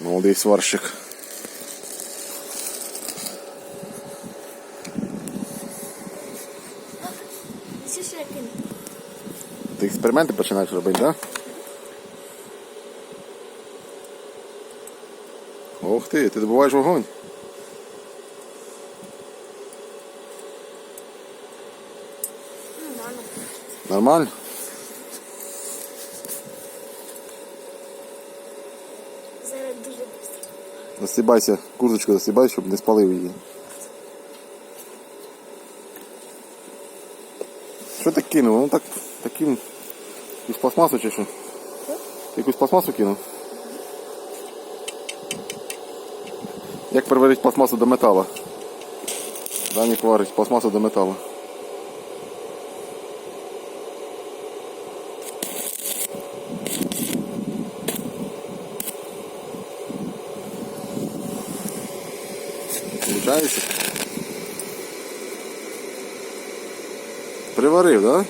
Молодий сварщик. Ти експерименти починаєш робити, так? Да? Ух ти, ти добуваєш вогонь. Нормально. Нормально? Зараз дуже швидко. Застібайся, курточку застібай, щоб не спалив її. Що ти кинув? Ну так таким. Якусь пластмасу чи що? Якусь пластмасу кинув? Як переварити пластмасу до металу? Дані варить пластмасу до металу. Получається? Приварив? Да?